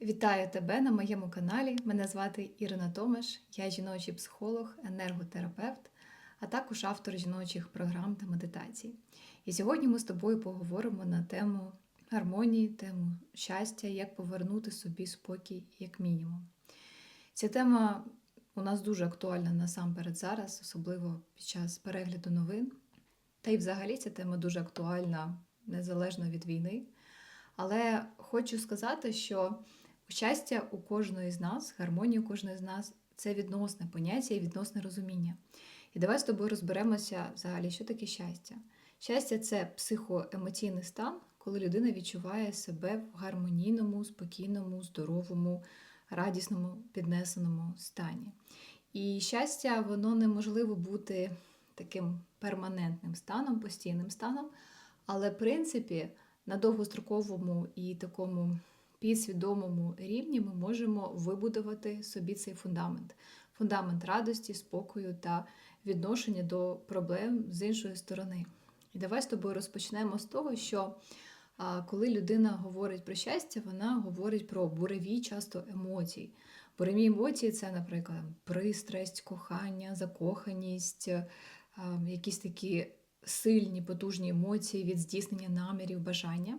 Вітаю тебе на моєму каналі. Мене звати Ірина Томаш, я жіночий психолог, енерготерапевт, а також автор жіночих програм та медитацій. І сьогодні ми з тобою поговоримо на тему гармонії, тему щастя, як повернути собі спокій як мінімум. Ця тема у нас дуже актуальна насамперед зараз, особливо під час перегляду новин. Та й взагалі ця тема дуже актуальна незалежно від війни. Але хочу сказати, що щастя у кожної з нас, гармонія у кожної з нас це відносне поняття і відносне розуміння. І давай з тобою розберемося взагалі, що таке щастя. Щастя це психоемоційний стан, коли людина відчуває себе в гармонійному, спокійному, здоровому, радісному, піднесеному стані. І щастя, воно неможливо бути таким перманентним станом, постійним станом, але в принципі на довгостроковому і такому підсвідомому рівні ми можемо вибудувати собі цей фундамент. Фундамент радості, спокою та відношення до проблем з іншої сторони. І давай з тобою розпочнемо з того, що коли людина говорить про щастя, вона говорить про буреві часто емоцій. Буреві емоції це, наприклад, пристрасть, кохання, закоханість, якісь такі сильні, потужні емоції від здійснення намірів, бажання.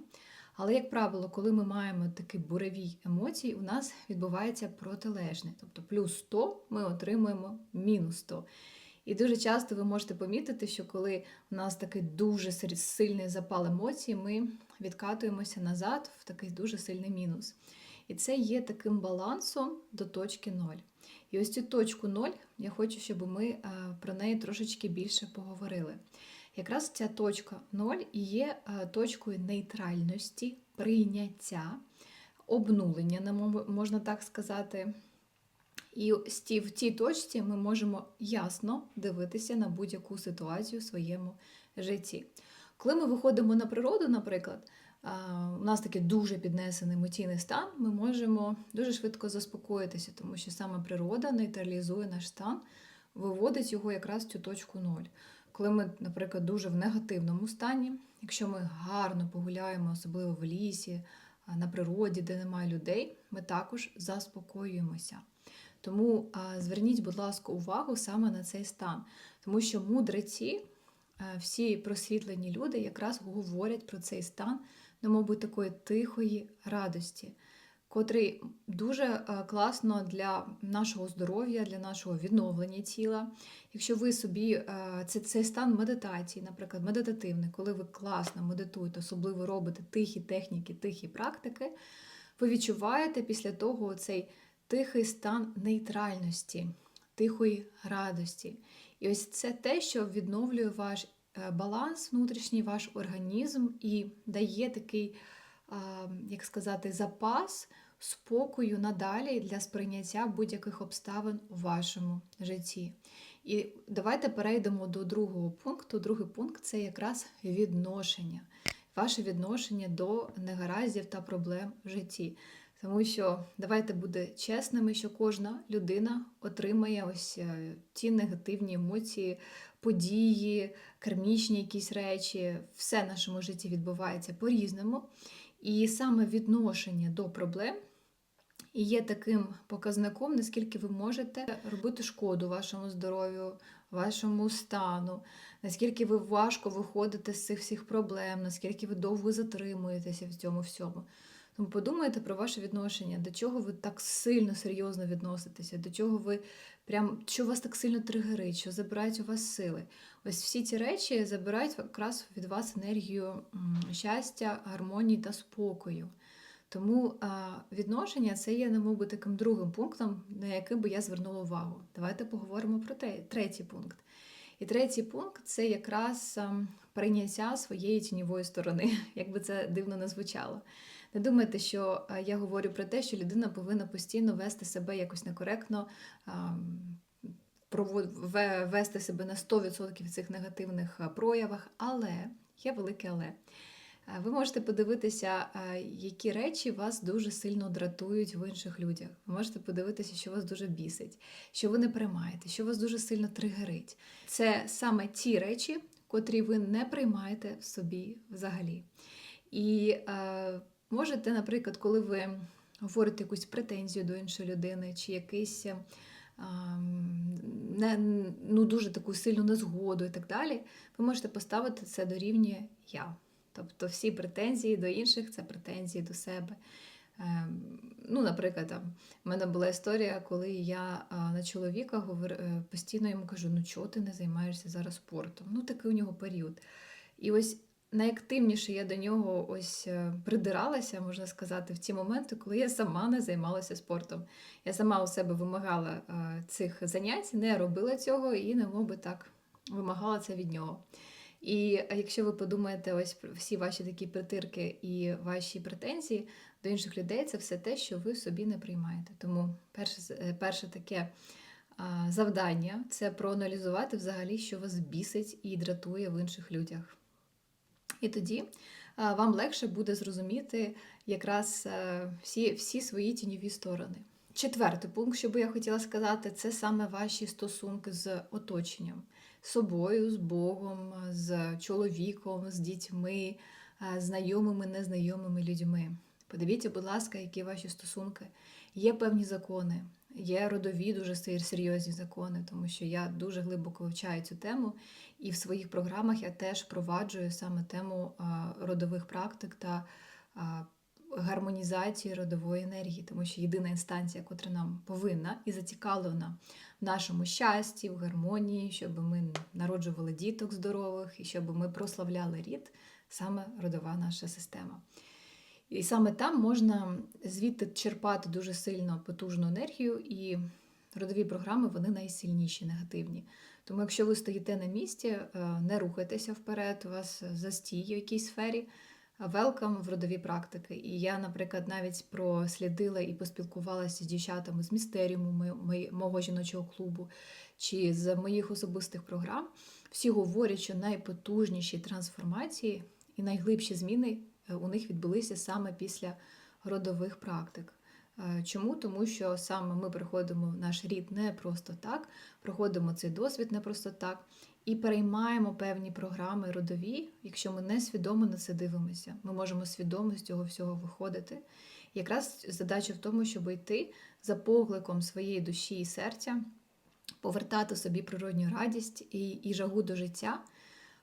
Але, як правило, коли ми маємо такі буреві емоції, у нас відбувається протилежне. Тобто плюс 100 ми отримуємо мінус 100. І дуже часто ви можете помітити, що коли у нас такий дуже сильний запал емоцій, ми відкатуємося назад в такий дуже сильний мінус. І це є таким балансом до точки 0. І ось цю точку 0 я хочу, щоб ми про неї трошечки більше поговорили. Якраз ця точка 0 і є точкою нейтральності, прийняття, обнулення, можна так сказати. І в цій точці ми можемо ясно дивитися на будь-яку ситуацію в своєму житті. Коли ми виходимо на природу, наприклад, у нас такий дуже піднесений емоційний стан, ми можемо дуже швидко заспокоїтися, тому що саме природа нейтралізує наш стан, виводить його якраз в цю точку 0. Коли ми, наприклад, дуже в негативному стані, якщо ми гарно погуляємо, особливо в лісі, на природі, де немає людей, ми також заспокоюємося. Тому зверніть, будь ласка, увагу саме на цей стан, тому що мудреці, всі просвітлені люди якраз говорять про цей стан, ну, мабуть, такої тихої радості котрий дуже класно для нашого здоров'я, для нашого відновлення тіла. Якщо ви собі це цей стан медитації, наприклад, медитативний, коли ви класно медитуєте, особливо робите тихі техніки, тихі практики, ви відчуваєте після того цей тихий стан нейтральності, тихої радості. І ось це те, що відновлює ваш е, баланс, внутрішній ваш організм і дає такий як сказати, запас спокою надалі для сприйняття будь-яких обставин у вашому житті. І давайте перейдемо до другого пункту. Другий пункт це якраз відношення, ваше відношення до негараздів та проблем в житті. Тому що давайте буде чесними, що кожна людина отримає ось е, ті негативні емоції, події, кармічні якісь речі, все в нашому житті відбувається по-різному. І саме відношення до проблем є таким показником, наскільки ви можете робити шкоду вашому здоров'ю, вашому стану, наскільки ви важко виходите з цих всіх проблем, наскільки ви довго затримуєтеся в цьому всьому. Тому подумайте про ваше відношення, до чого ви так сильно серйозно відноситеся, до чого ви прям, що вас так сильно тригерить, що забирають у вас сили. Ось всі ці речі забирають якраз від вас енергію щастя, гармонії та спокою. Тому відношення це є, на мовби, таким другим пунктом, на який би я звернула увагу. Давайте поговоримо про те, третій пункт. І третій пункт це якраз прийняття своєї тіньової сторони, як би це дивно не звучало. Не думайте, що я говорю про те, що людина повинна постійно вести себе якось некоректно, вести себе на 100% в цих негативних проявах, але є велике але. Ви можете подивитися, які речі вас дуже сильно дратують в інших людях. Ви можете подивитися, що вас дуже бісить, що ви не приймаєте, що вас дуже сильно тригерить. Це саме ті речі, котрі ви не приймаєте в собі взагалі. І Можете, наприклад, коли ви говорите якусь претензію до іншої людини, чи якийсь е, не, ну, дуже таку сильну незгоду і так далі, ви можете поставити це до рівня я. Тобто всі претензії до інших це претензії до себе. Ем, Ну, наприклад, там, в мене була історія, коли я на чоловіка говор... е, постійно йому кажу: ну чого ти не займаєшся зараз спортом? Ну, такий у нього період. І ось найактивніше я до нього ось е, придиралася, можна сказати, в ті моменти, коли я сама не займалася спортом. Я сама у себе вимагала е, цих занять, не робила цього і не мов би так вимагала це від нього. І якщо ви подумаєте, ось про всі ваші такі притирки і ваші претензії до інших людей, це все те, що ви собі не приймаєте. Тому перше, е, перше таке завдання це проаналізувати взагалі, що вас бісить і дратує в інших людях. І тоді вам легше буде зрозуміти якраз е, всі, всі свої тіньові сторони. Четвертий пункт, що би я хотіла сказати, це саме ваші стосунки з оточенням, собою, з Богом, з чоловіком, з дітьми, е, знайомими, незнайомими людьми. Подивіться, будь ласка, які ваші стосунки. Є певні закони, є родові дуже серйозні закони, тому що я дуже глибоко вивчаю цю тему, і в своїх програмах я теж впроваджую саме тему родових практик та а, гармонізації родової енергії, тому що єдина інстанція, котра нам повинна і зацікавлена в нашому щасті, в гармонії, щоб ми народжували діток здорових і щоб ми прославляли рід, саме родова наша система. І саме там можна звідти черпати дуже сильно потужну енергію, і родові програми вони найсильніші, негативні. Тому, якщо ви стоїте на місці, е, не рухайтеся вперед, у вас застій в якійсь сфері, велкам в родові практики. І я, наприклад, навіть прослідила і поспілкувалася з дівчатами з містеріуму мо- мо- мого жіночого клубу чи з моїх особистих програм. Всі говорять, що найпотужніші трансформації і найглибші зміни е, у них відбулися саме після родових практик. Е, Чому? Тому що саме ми приходимо в наш рід не просто так, проходимо цей досвід не просто так і переймаємо певні програми родові, якщо ми не свідомо на це дивимося. Ми можемо свідомо з цього всього виходити. Якраз задача в тому, щоб йти за покликом своєї душі і серця, повертати собі природню радість і, і жагу до життя,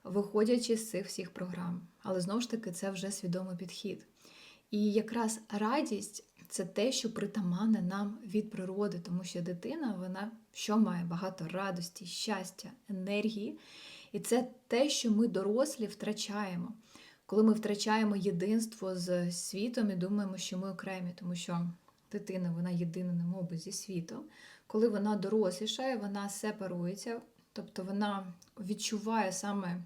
виходячи з цих всіх програм. Але знову ж таки, це вже свідомий підхід. І якраз радість це те, що притаманне нам від природи, тому що дитина, вона що має багато радості, щастя, енергії. І це те, що ми дорослі втрачаємо. Коли ми втрачаємо єдинство з світом і думаємо, що ми окремі, тому що дитина вона єдина, немов би, зі світом. Коли вона дорослішає, вона сепарується, тобто вона відчуває саме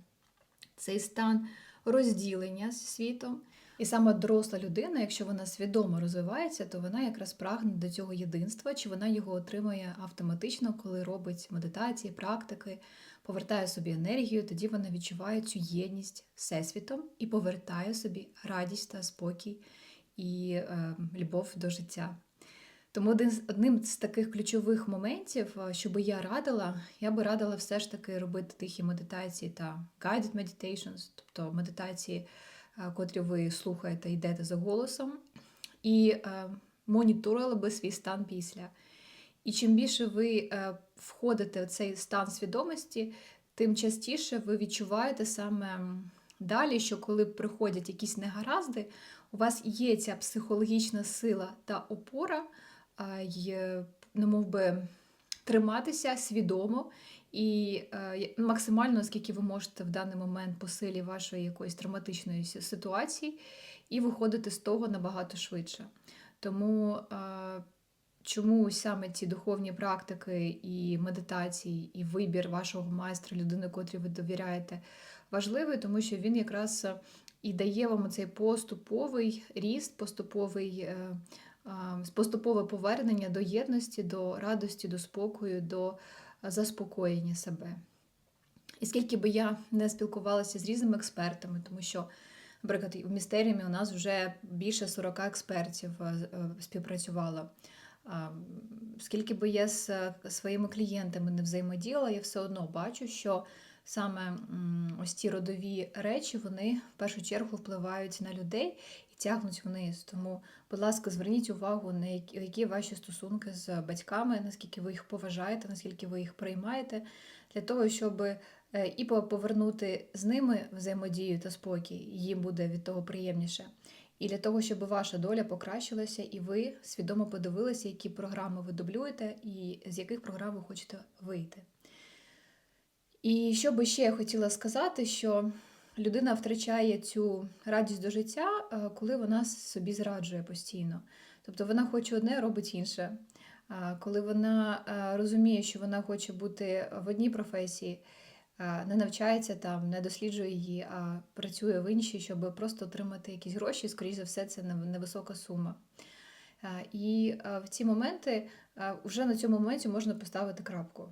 цей стан розділення з світом. І саме доросла людина, якщо вона свідомо розвивається, то вона якраз прагне до цього єдинства, чи вона його отримує автоматично, коли робить медитації, практики, повертає собі енергію, тоді вона відчуває цю єдність всесвітом і повертає собі радість та спокій і е, любов до життя. Тому один з одним з таких ключових моментів, е, що би я радила, я би радила все ж таки робити тихі медитації та guided meditations, тобто медитації, котрі ви слухаєте, йдете за голосом, і е, моніторили би свій стан після. І чим більше ви е, входите в цей стан свідомості, тим частіше ви відчуваєте саме далі, що коли приходять якісь негаразди, у вас є ця психологічна сила та опора, е, й, ну, мов би, триматися свідомо і е, максимально, скільки ви можете в даний момент по силі вашої якоїсь травматичної ситуації, і виходити з того набагато швидше. Тому е, чому саме ці духовні практики і медитації, і вибір вашого майстра, людини, котрій ви довіряєте, важливий, тому що він якраз е, і дає вам цей поступовий ріст, поступовий, е, поступове повернення до єдності, до радості, до спокою, до заспокоєння себе. І скільки би я не спілкувалася з різними експертами, тому що, наприклад, в містеріумі у нас вже більше 40 експертів е, е, співпрацювало. Скільки би я з е, своїми клієнтами не взаємодіяла, я все одно бачу, що саме ось ці родові речі вони в першу чергу впливають на людей, тягнуть вниз. Тому, будь ласка, зверніть увагу на які, ваші стосунки з батьками, наскільки ви їх поважаєте, наскільки ви їх приймаєте, для того, щоб е, і повернути з ними взаємодію та спокій, їм буде від того приємніше. І для того, щоб ваша доля покращилася, і ви свідомо подивилися, які програми ви дублюєте, і з яких програм ви хочете вийти. І що би ще я хотіла сказати, що людина втрачає цю радість до життя, е, коли вона собі зраджує постійно. Тобто вона хоче одне, робить інше. Коли вона е, розуміє, що вона хоче бути в одній професії, е, не навчається там, не досліджує її, а працює в іншій, щоб просто отримати якісь гроші, скоріш за все, це невисока сума. Е, І е, в ці моменти е, вже на цьому моменті можна поставити крапку.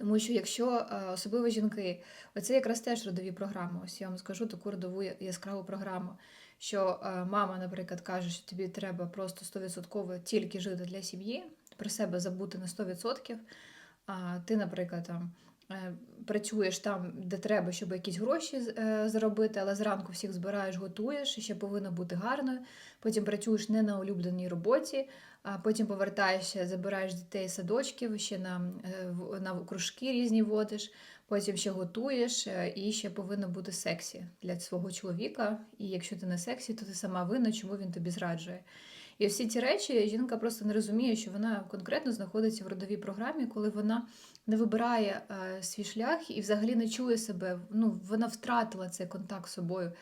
Тому що якщо е, особливо жінки, оце якраз теж родові програми. Ось я вам скажу таку родову яскраву програму. Що е, мама, наприклад, каже, що тобі треба просто 100% тільки жити для сім'ї, про себе забути на 100%. А ти, наприклад, там працюєш там, де треба, щоб якісь гроші е, заробити, але зранку всіх збираєш, готуєш, ще повинна бути гарною. Потім працюєш не на улюбленій роботі, а потім повертаєшся, забираєш дітей садочків, ще на, е, на кружки різні водиш, потім ще готуєш, е, і ще повинно бути сексі для свого чоловіка. І якщо ти не сексі, то ти сама винна, чому він тобі зраджує. І всі ці речі жінка просто не розуміє, що вона конкретно знаходиться в родовій програмі, коли вона не вибирає е, свій шлях і взагалі не чує себе. Ну, вона втратила цей контакт з собою.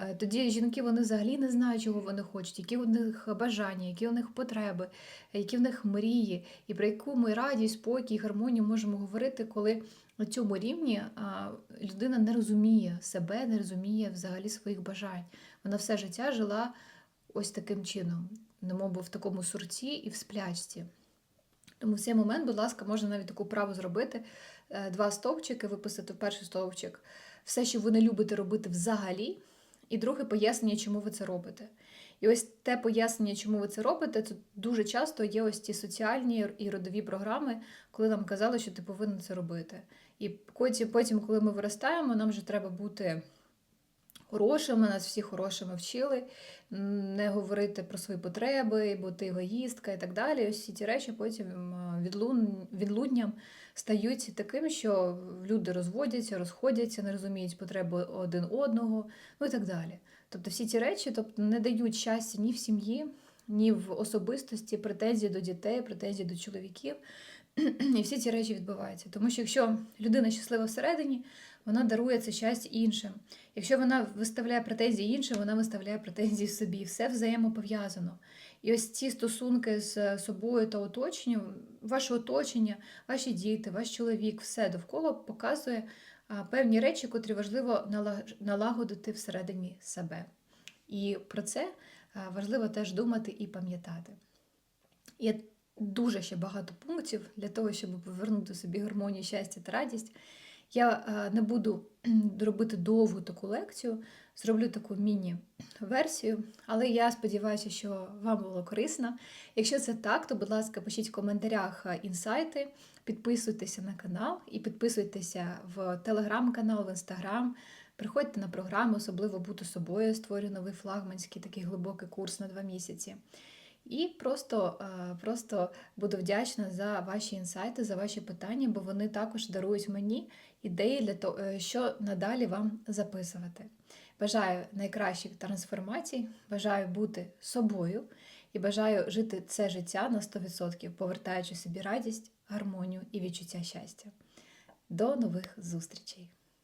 Е, Тоді жінки вони взагалі не знають, чого вони хочуть, які у них бажання, які у них потреби, які в них мрії, і про яку ми радість, спокій, гармонію можемо говорити, коли на цьому рівні людина не розуміє себе, не розуміє взагалі своїх бажань. Вона все життя жила ось таким чином, немов в такому сурці і в сплячці. Тому в цей момент, будь ласка, можна навіть таку праву зробити: е, два стовпчики, виписати в перший стовпчик все, що ви не любите робити взагалі, і друге пояснення, чому ви це робите. І ось те пояснення, чому ви це робите, це дуже часто є ось ті соціальні і родові програми, коли нам казали, що ти повинен це робити. І потім, коли ми виростаємо, нам вже треба бути хорошими, нас всі хорошими вчили, не говорити про свої потреби, бути егоїстка і так далі. Ось ці речі потім м, відлун, відлунням стають таким, що люди розводяться, розходяться, не розуміють потреби один одного, ну і так далі. Тобто всі ці речі тобто, не дають щастя ні в сім'ї, ні в особистості, претензії до дітей, претензії до чоловіків. І всі ці речі відбуваються. Тому що якщо людина щаслива всередині, вона дарує це щастя іншим. Якщо вона виставляє претензії іншим, вона виставляє претензії собі. Все взаємопов'язано. І ось ці стосунки з собою та оточенням, ваше оточення, ваші діти, ваш чоловік, все довкола показує певні речі, котрі важливо налагодити всередині себе. І про це важливо теж думати і пам'ятати. Дуже ще багато пунктів для того, щоб повернути собі гармонію, щастя та радість. Я е, не буду робити довгу таку лекцію, зроблю таку міні-версію, але я сподіваюся, що вам було корисно. Якщо це так, то, будь ласка, пишіть в коментарях е, інсайти, підписуйтеся на канал і підписуйтеся в телеграм-канал, в інстаграм. Приходьте на програму, особливо бути собою. Створю новий флагманський такий глибокий курс на два місяці. І просто, е, просто буду вдячна за ваші інсайти, за ваші питання, бо вони також дарують мені ідеї для того, е, що надалі вам записувати. Бажаю найкращих трансформацій, бажаю бути собою і бажаю жити це життя на 100%, повертаючи собі радість, гармонію і відчуття щастя. До нових зустрічей!